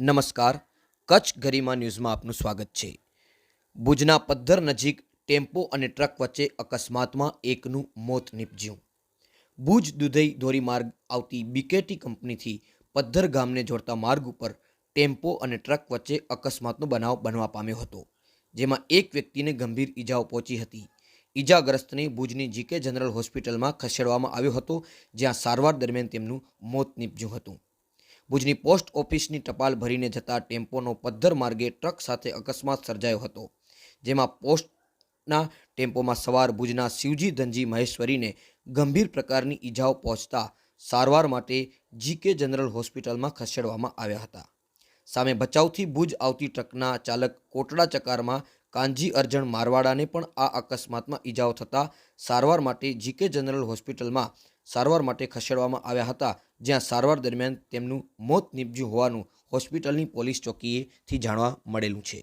નમસ્કાર. કચ્છ ગરિમા ન્યૂઝમાં આપનું સ્વાગત છે. ભુજના પદ્ધર નજીક ટેમ્પો અને ટ્રક વચ્ચે અકસ્માતમાં એકનું મોત નીપજ્યું. ભુજ દુધઈ ધોરીમાર્ગ આવતી બીકેટી કંપનીથી પદ્ધર ગામને જોડતા માર્ગ ઉપર ટેમ્પો અને ટ્રક વચ્ચે અકસ્માતનો બનાવ બનવા પામ્યો હતો, જેમાં એક વ્યક્તિને ગંભીર ઈજાઓ પહોંચી હતી. ઈજાગ્રસ્તને ભુજની જીકે જનરલ હોસ્પિટલમાં ખસેડવામાં આવ્યો હતો, જ્યાં સારવાર દરમિયાન તેમનું મોત નીપજ્યું હતું. ભુજની પોસ્ટ ઓફિસની ટપાલ ભરીને જતા ટેમ્પોનો પદ્ધર માર્ગે ટ્રક સાથે અકસ્માત સર્જાયો હતો, જેમાં પોસ્ટના ટેમ્પોમાં સવાર ભુજના શિવજી, ધનજી, મહેશ્વરીને ગંભીર પ્રકારની ઈજાઓ પહોંચતા સારવાર માટે જીકે જનરલ હોસ્પિટલમાં ખસેડવામાં આવ્યા હતા. સામે ભચાઉથી ભુજ આવતી ટ્રકના ચાલક કોટડા ચકારમાં કાનજી અરજણ મારવાડાને પણ આ અકસ્માતમાં ઈજાઓ થતાં સારવાર માટે જીકે જનરલ હોસ્પિટલમાં સારવાર માટે ખસેડવામાં આવ્યા હતા, જ્યાં સારવાર દરમિયાન તેમનું મોત નીપજ્યું હોવાનું હોસ્પિટલની પોલીસ ચોકીએથી જાણવા મળેલું છે.